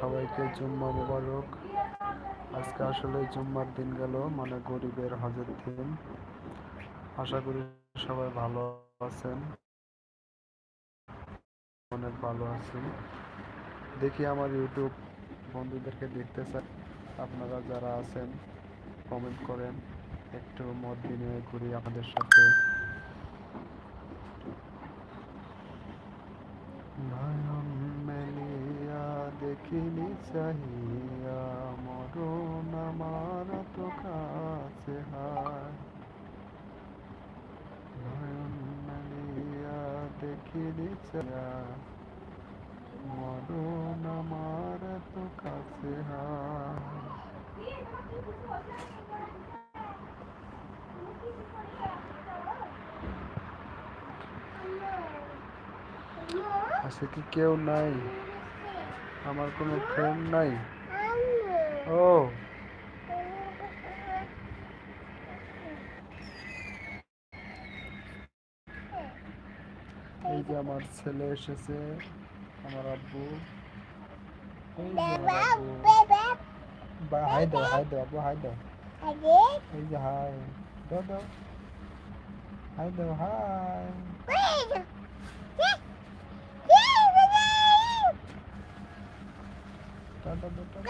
সবাইকে জুম্মা মুবারক। আজকে আসলে জুম্মার দিন গেল মানে গরিবের হজের দিন। আশা করি সবাই ভালো আছেন। অনেক ভালো আছি দেখি আমার ইউটিউব বন্ধুদেরকে দেখতে চাই। আপনারা যারা আছেন কমেন্ট করেন। একটু মত বিনিময় করি আপনাদের সাথে। দেখিনি চাহিয়া মরণ আমার তো কাছে হায়। দেখিনি চাহিয়া মরণ আমার তো কাছে হায়। আচ্ছা কি কেউ নাই? আমার কোনো ফ্রেন্ড নাই। ও। এই যে আমার ছেলে এসেছে আমার আব্বু। হাই দাও হাই দাও আব্বু হাই দাও। এই যে হাই দাও দাও। হাই দাও হাই। দাও দাও দাও